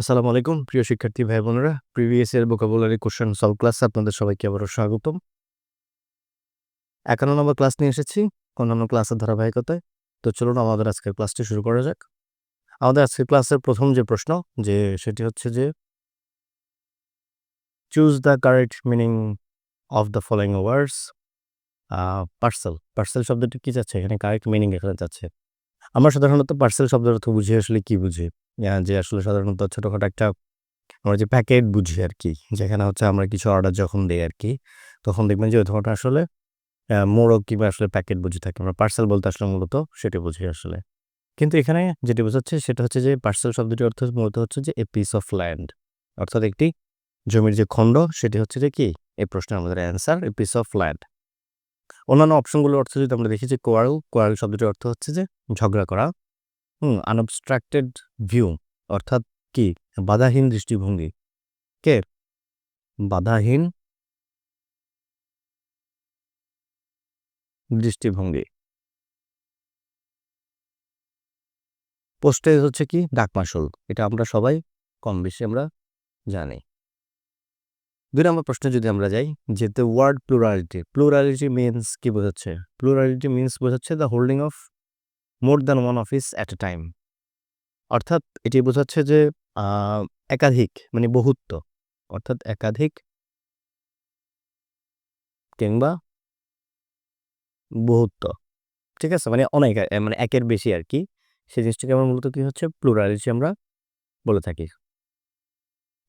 আসসালামু আলাইকুম, প্রিয় শিক্ষার্থী ভাই বোনেরা। Previous year vocabulary question solve ক্লাসে আপনাদের সবাইকে আবারও স্বাগতম। একান্ন নম্বর ক্লাস নিয়ে এসেছি, অন্যান্য ক্লাসের ধারাবাহিকতায়। তো চলুন আমাদের আজকের ক্লাসটি শুরু করা যাক। আমাদের আজকের ক্লাসের প্রথম যে প্রশ্ন, যে সেটি হচ্ছে যে choose the correct meaning of the following words parcel parcel শব্দটি কী যাচ্ছে? এখানে কারেক্ট মিনিং এখানে যাচ্ছে। আমরা সাধারণত পার্সেল শব্দের অর্থ বুঝি, আসলে কি বুঝি? যে আসলে সাধারণত ছোটোখাটো একটা আমরা যে প্যাকেট বুঝি আর কি যেখানে হচ্ছে আমরা কিছু অর্ডার যখন দিই আর কি তখন দেখবেন যে ওই আসলে মোড়ক কিংবা আসলে প্যাকেট বুঝে থাকি। আমরা পার্সেল বলতে আসলে মূলত সেটি বুঝি আসলে। কিন্তু এখানে যেটি বোঝাচ্ছে সেটা হচ্ছে যে পার্সেল শব্দটির অর্থ মূলত হচ্ছে যে এ পিস অফ ল্যান্ড অর্থাৎ একটি জমির যে খণ্ড সেটি হচ্ছে যে কি? এই প্রশ্নের আমাদের answer A piece of land অন্যান্য অপশনগুলোর অর্থ যদি আমরা দেখি যে কোয়ারেল কোয়ারেল শব্দটির অর্থ হচ্ছে যে ঝগড়া করা হুম আনঅবস্ট্রাক্টেড ভিউ অর্থাৎ কি? বাধাহীন দৃষ্টিভঙ্গি। কে? বাধাহীন দৃষ্টিভঙ্গি। পোস্টেজ হচ্ছে কি? ডাকমাসুল এটা আমরা সবাই, কম বেশি আমরা জানি। দুই নম্বর প্রশ্নে যদি আমরা যাই, যে the word plurality plurality means কি বোঝাচ্ছে? প্লুরালিটি মিনস বোঝাচ্ছে the holding of more than one office at a time অর্থাৎ এটি বোঝাচ্ছে যে একাধিক মানে বহুত্ব। অর্থাৎ একাধিক কিংবা বহুত্ব। ঠিক আছে? মানে অনেক মানে একের বেশি আর কি। সেই জিনিসটাকে আমরা মূলত কি হচ্ছে? প্লুরালিটি আমরা বলে থাকি।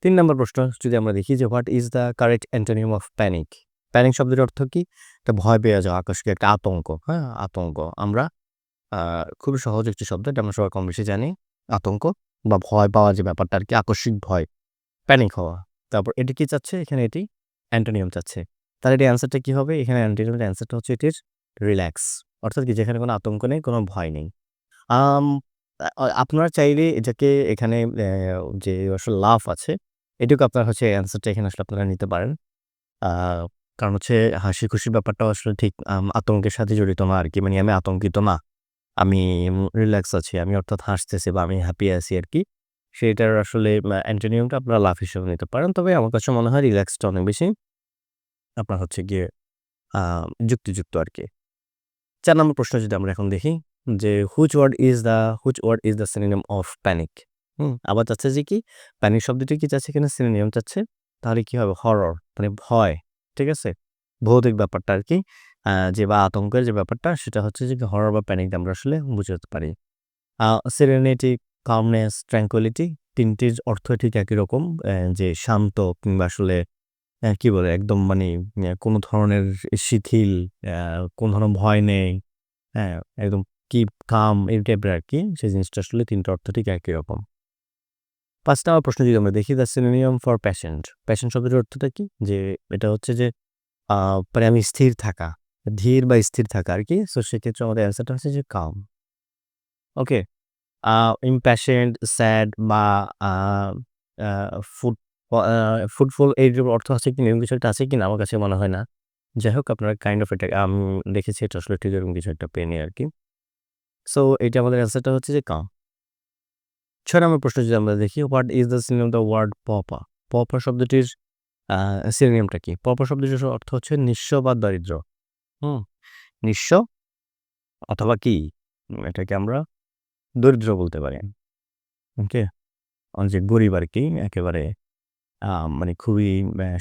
তিন নম্বর প্রশ্ন, যদি আমরা দেখি যে what is the correct antonym of panic panic শব্দের অর্থ কি? একটা ভয় পেয়ে যাওয়া, আকস্মিক একটা আতঙ্ক। হ্যাঁ আতঙ্ক। আমরা খুবই সহজ একটি শব্দ, এটা আমরা সবাই কম বেশি জানি। আতঙ্ক বা ভয় পাওয়া যে ব্যাপারটা আর কি আকস্মিক ভয় প্যানিক হওয়া। তারপর এটি কি চাচ্ছে? এখানে এটি অ্যান্টোনিয়াম চাচ্ছে। তাহলে এটি অ্যান্সারটা কি হবে? এখানে অ্যান্টোনিয়ামের অ্যান্সারটা হচ্ছে এটির রিল্যাক্স অর্থাৎ কি যেখানে কোনো আতঙ্ক নেই, কোনো ভয় নেই। আপনারা চাইলে এটাকে এখানে যে আসলে লাভ আছে এটুকু আপনার হচ্ছে অ্যান্সারটা এখানে আসলে আপনারা নিতে পারেন। কারণ হচ্ছে হাসি খুশি ব্যাপারটাও আসলে ঠিক আতঙ্কের সাথে জড়িত না আর কি মানে আমি আতঙ্কিত না। আমি রিল্যাক্স আছি, আমি অর্থাৎ হাসতেছি বা আমি হ্যাপি আছি আর কি সেটার আসলে অ্যান্টোনিয়ামটা আপনারা লাভ হিসেবে নিতে পারেন। তবে আমার কাছে মনে হয় রিল্যাক্সটা অনেক বেশি আপনার হচ্ছে গিয়ে যুক্তিযুক্ত আর কি চার নম্বর প্রশ্ন যদি আমরা এখন দেখি, যে which word is the which word is the synonym of panic hmm, আবার চাচ্ছে যে কি প্যানিক শব্দটি কি চাচ্ছে কিনা সিনোনিয়াম চাচ্ছে তাহলে কি হবে? হরর মানে ভয়, ঠিক আছে? ভৌতিক ব্যাপারটা আর কি যে বা আতঙ্কের যে ব্যাপারটা, সেটা হচ্ছে যে হরর বা প্যানিক আমরা আসলে বুঝতে পারি। সেরেনিটি কামনেস ট্র্যাঙ্কুয়ালিটি তিনটির অর্থ ঠিক একই রকম। যে শান্ত কিংবা আসলে কি বলে, একদম মানে কোনো ধরনের শিথিল কোনো ধরনের ভয় নেই হ্যাঁ একদম কি কাম এই টাইপের আর কি সেই জিনিসটা আসলে তিনটা অর্থ ঠিক একই রকম। পাঁচ নম্বর প্রশ্ন যদি আমরা দেখি the synonym for patient patient শব্দের অর্থটা কি? যে এটা হচ্ছে যে মানে আমি স্থির থাকা। ধীর বা স্থির থাকা আর কি সো সেক্ষেত্রে আমাদের অ্যান্সারটা হচ্ছে যে কাম ওকে ইম্প্যাশেন্ট স্যাড বা ফুড ফুটফল এর অর্থ আছে কি এরকম কিছু একটা আছে কি না আমার কাছে মনে হয় না। যাই হোক, আপনারা কাইন্ড অফ এটা, আমি দেখেছি এটা আসলে ঠিক এরকম কিছু একটা পেনে আর কি সো এটা আমাদের অ্যান্সারটা হচ্ছে যে কাম ছয় নম্বর প্রশ্ন যদি আমরা দেখি what is the synonym the word পপা পপা শব্দটির সিনোনিয়ামটা কি? পপা শব্দটির অর্থ হচ্ছে নিঃস্ব বা দরিদ্র। হুম। নিঃস্ব অথবা কি? এটাকে আমরা দরিদ্র বলতে পারি। ওকে? যে গরিব আর কি, একেবারে মানে খুবই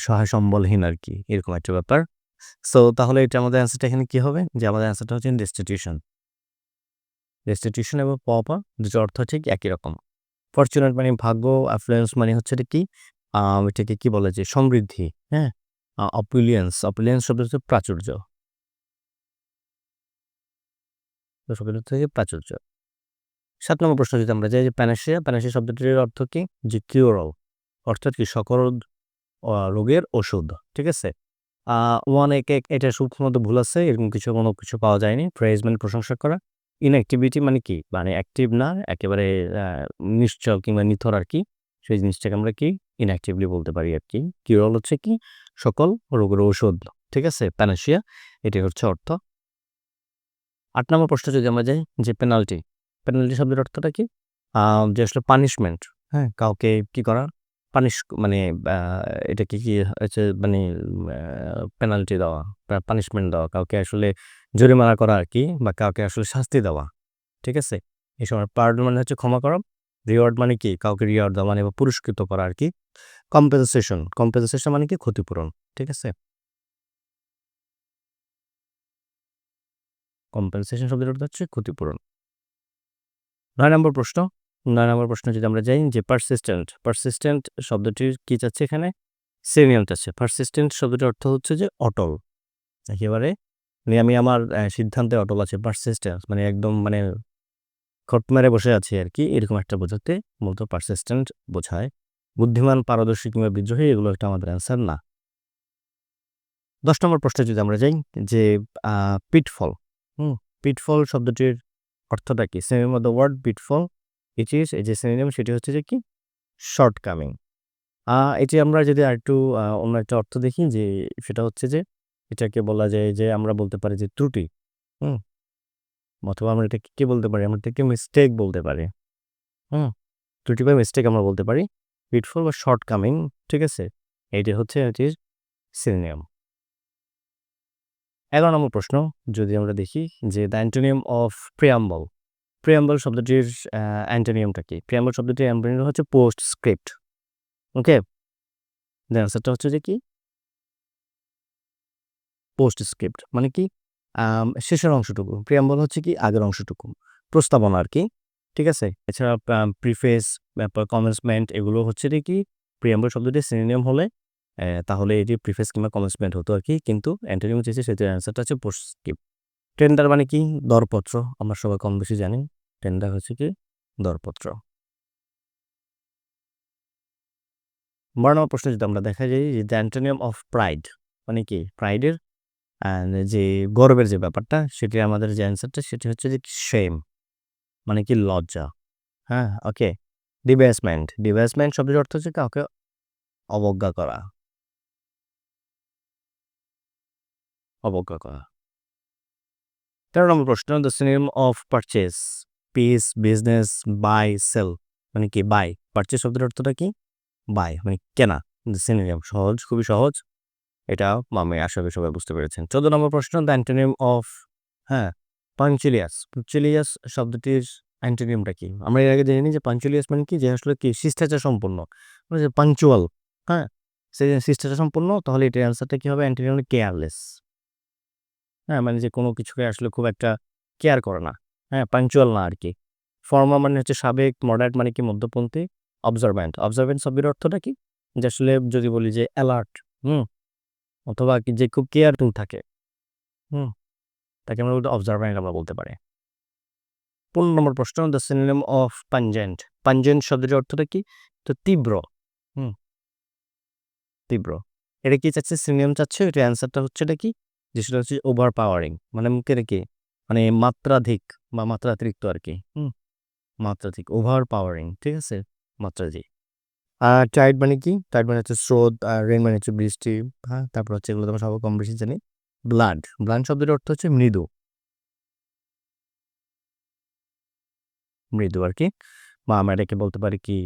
সহায় সম্বলহীন আর কি, এরকম একটা ব্যাপার। সো, তাহলে এটা আমাদের অ্যান্সারটা এখানে কি হবে? যে আমাদের অ্যান্সারটা হচ্ছে ডেস্টিটিউশন ডেস্টিটিউশন এবং পপা দুটো অর্থ ঠিক একই রকম। ফরচুনেট মানে ভাগ্য অ্যাফ্লুয়েন্স মানে হচ্ছে এটা কি? এটাকে কি বলে যে সমৃদ্ধি হ্যাঁ? অপুলিয়েন্স অপুলিয়েন্স শব্দ হচ্ছে প্রাচুর্য। শব্দ থেকে প্রাচুর্য। সাত নম্বর প্রশ্ন যদি আমরা যাই, যে প্যানাসিয়া প্যানাসিয়া শব্দটির অর্থ কি? যে কিউরল অর্থাৎ কি সকল রোগের ওষুধ, ঠিক আছে? ওয়ান এক এক, এটা সূক্ষ্মত ভুল আছে, এরকম কিছু কোনো কিছু পাওয়া যায়নি প্রেজ মানে প্রশংসা করা। ইনঅ্যাক্টিভিটি মানে কি? মানে অ্যাক্টিভ না, একেবারে নিশ্চল কিংবা নিথর আর কি? সেই জিনিসটাকে আমরা কি? ইনঅ্যাক্টিভলি বলতে পারি আর কি। কিউরল হচ্ছে কি? সকল রোগের ওষুধ, ঠিক আছে? প্যানাসিয়া এটি হচ্ছে অর্থ। আট নম্বর প্রশ্ন যদি আমরা যাই, যে পেনাল্টি পেনাল্টি শব্দের অর্থটা কি? যে আসলে পানিশমেন্ট হ্যাঁ কাউকে কি করা? পানিশ মানে এটাকে কি কি হচ্ছে মানে পেনাল্টি দেওয়া পানিশমেন্ট দেওয়া, কাউকে আসলে জরিমানা করা আর কি, বা কাউকে আসলে শাস্তি দেওয়া, ঠিক আছে? এই সময় পার্ডন মানে হচ্ছে ক্ষমা করা রিওয়ার্ড মানে কি? কাউকে রিওয়ার্ড দেওয়া মানে বা পুরস্কৃত করা আর কি কম্পেনসেশন কম্পেনসেশন মানে কি? ক্ষতিপূরণ, ঠিক আছে? কম্পেনসেশন শব্দের অর্থ হচ্ছে ক্ষতিপূরণ। নয় নম্বর প্রশ্ন, নয় নম্বর প্রশ্ন যদি আমরা যাই, যে পারসিস্টেন্ট পারসিস্টেন্ট শব্দটির কি চাচ্ছে এখানে? সিনিয়ম চাচ্ছে পারসিস্টেন্ট শব্দটির অর্থ হচ্ছে যে অটল। একেবারে মানে আমি আমার সিদ্ধান্তে অটল আছে পারসিস্টেন্স মানে একদম মানে খট মেরে বসে আছি আর কি, এরকম একটা বোঝাতে মূলত পারসিস্টেন্ট বোঝায়। বুদ্ধিমান, পারদর্শী কিংবা বিদ্রোহী এগুলো একটা আমাদের অ্যান্সার না। দশ নম্বর প্রশ্নে যদি আমরা যাই, যে পিটফল হুম পিটফল শব্দটির অর্থটা কি? Same of the word pitfall it is এই যে সিনোনিম সেটি হচ্ছে যে কি? শর্টকামিং এটি আমরা যদি আরেকটু অন্য একটা অর্থ দেখি, যে সেটা হচ্ছে যে, এটাকে বলা যায় যে, আমরা বলতে পারি যে ত্রুটি। হুম, অথবা আমরা এটাকে কি বলতে পারি? আমরা এটাকে মিস্টেক বলতে পারি। হুম, ত্রুটি বা মিস্টেক আমরা বলতে পারি। পিটফল বা শর্ট কামিং ঠিক আছে? এইটি হচ্ছে, এটির সিনোনিয়াম এগারো নম্বর প্রশ্ন, যদি আমরা দেখি যে the antonym of preamble preamble শব্দটির অ্যান্টোনিয়ামটা কি? প্রিয়াম্বল শব্দটির অ্যান্টোনিয়াম হচ্ছে পোস্ট স্ক্রিপ্ট ওকে দেন আনসারটা হচ্ছে যে কি? পোস্ট স্ক্রিপ্ট মানে কি? শেষের অংশটুকু প্রিয়াম্বল হচ্ছে কি? আগের অংশটুকু, প্রস্তাবনা আর কি, ঠিক আছে? এছাড়া প্রিফেস ব্যাপার কমেন্সমেন্ট এগুলো হচ্ছে কি? প্রিয়াম্বল শব্দটি সিনিয়ম হলে তাহলে এটি প্রিফেস কিংবা কমেন্সমেন্ট হতো আর কি কিন্তু অ্যান্টোনিয়াম চেয়েছে সেটির অ্যান্সারটা হচ্ছে পোস্ট স্ক্রিপ্ট টেন্ডার মানে কি? দরপত্র। আমরা সবাই কম বেশি জানি। টেন্ডার হচ্ছে কি? দরপত্র। বারো নম্বর প্রশ্ন যদি আমরা দেখা যাই, যে দ্য অ্যান্টোনিয়াম অফ প্রাইড মানে কি? প্রাইডের যে গর্বের যে ব্যাপারটা, সেটি আমাদের যে অ্যান্সারটা সেটি হচ্ছে যে সেম মানে কি? লজ্জা। হ্যাঁ ওকে ডিভেসমেন্ট ডিভেসমেন্ট শব্দের অর্থ হচ্ছে কাউকে অবজ্ঞা করা। অবজ্ঞা করা। তেরো নম্বর প্রশ্ন the synonym of purchase piece business buy sell মানে কি? বাই পারচেস শব্দের অর্থটা কি? বাই মানে কেনা। সিনোনিয়াম সহজ, খুবই সহজ। এটা আমি আশা করি সবাই বুঝতে পেরেছেন। চোদ্দ নম্বর প্রশ্ন দ্য অ্যান্টোনিয়াম অফ হ্যাঁ পাঞ্চুলিয়াস পাঞ্চুলিয়াস শব্দটির অ্যান্টোনিয়ামটা কি? আমরা এর আগে জেনে যে পাঞ্চুলিয়াস মানে কি? যে আসলে কি? শিষ্টাচার সম্পন্ন। মানে যে পাঞ্চুয়াল হ্যাঁ? সেই শিষ্টাচার সম্পন্ন, তাহলে এটার অ্যান্সারটা কি হবে? অ্যান্টোনিয়াম কেয়ারলেস হ্যাঁ মানে যে কোনো কিছুকে আসলে খুব একটা কেয়ার করে না। হ্যাঁ পাঞ্চুয়াল না আর কি ফর্মা মানে হচ্ছে সাবেক মডার্ট মানে কি মধ্যপন্থী? অবজারভেন্ট অবজারভেন্ট শব্দের অর্থটা কি? যে আসলে যদি বলি যে অ্যালার্ট হুম? অথবা যে খুব কেয়ারফুল থাকে, হুম? তাকে আমরা বলতে অবজারভেন্ট আমরা বলতে পারি। পনেরো নম্বর প্রশ্ন the synonym of pungent pungent শব্দের অর্থটা কি? তো তীব্র, হুম? তীব্র। এটা কি চাচ্ছে? সিনেম চাচ্ছে? এটা অ্যান্সারটা হচ্ছে এটা কি? যে সেটা হচ্ছে ওভার পাওয়ারিং মানে মুখের কি মানে মাত্রাধিক বা মাত্রাতিরিক্ত আর কি হুম? মাত্রাধিক ওভার পাওয়ারিং ঠিক আছে? মাত্রাধিক। আর টাইড মানে কি? টাইড মানে হচ্ছে স্রোত, আর রেন মানে হচ্ছে বৃষ্টি হ্যাঁ? তারপর হচ্ছে এগুলো তোমার সবাই কম বেশি জানি ব্লাড ব্লাড শব্দের অর্থ হচ্ছে মৃদু। মৃদু আর কি বা আমরা এটাকে বলতে পারি কি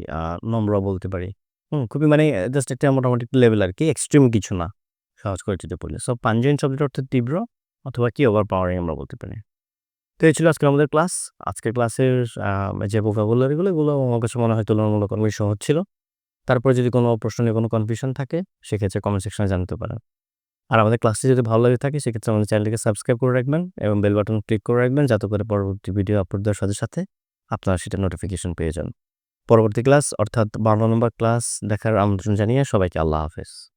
নম্র বলতে পারি, হুম? খুবই মানে জাস্ট একটা মোটামুটি লেভেল আর কি এক্সট্রিম কিছু না। সহজ করে যদি বলি সো পাঞ্জেন শব্দটা অর্থ তীব্র অথবা কি ওভার পাওয়ারিং আমরা বলতে পারি। তো এই ছিল আজকে আমাদের ক্লাস আজকের ক্লাসের যে ভোকাবুলারিগুলো এগুলো আমার কাছে মনে হয় তুলনামূলক অনেক সহজ ছিল। তারপরে যদি কোনো প্রশ্ন নিয়ে কোনো কনফিউশন থাকে, সেক্ষেত্রে কমেন্ট সেকশনে জানতে পারেন। আর আমাদের ক্লাসটি যদি ভালো লাগে থাকে, সেক্ষেত্রে আমাদের চ্যানেলটিকে সাবস্ক্রাইব করে রাখবেন এবং বেল বাটন ক্লিক করে রাখবেন যাতে করে পরবর্তী ভিডিও আপলোড দেওয়ার সাথে সাথে আপনারা সেটা নোটিফিকেশন পেয়ে যান। পরবর্তী ক্লাস অর্থাৎ বারো নম্বর ক্লাস দেখার আমন্ত্রণ জানিয়ে সবাইকে আল্লাহ হাফেজ।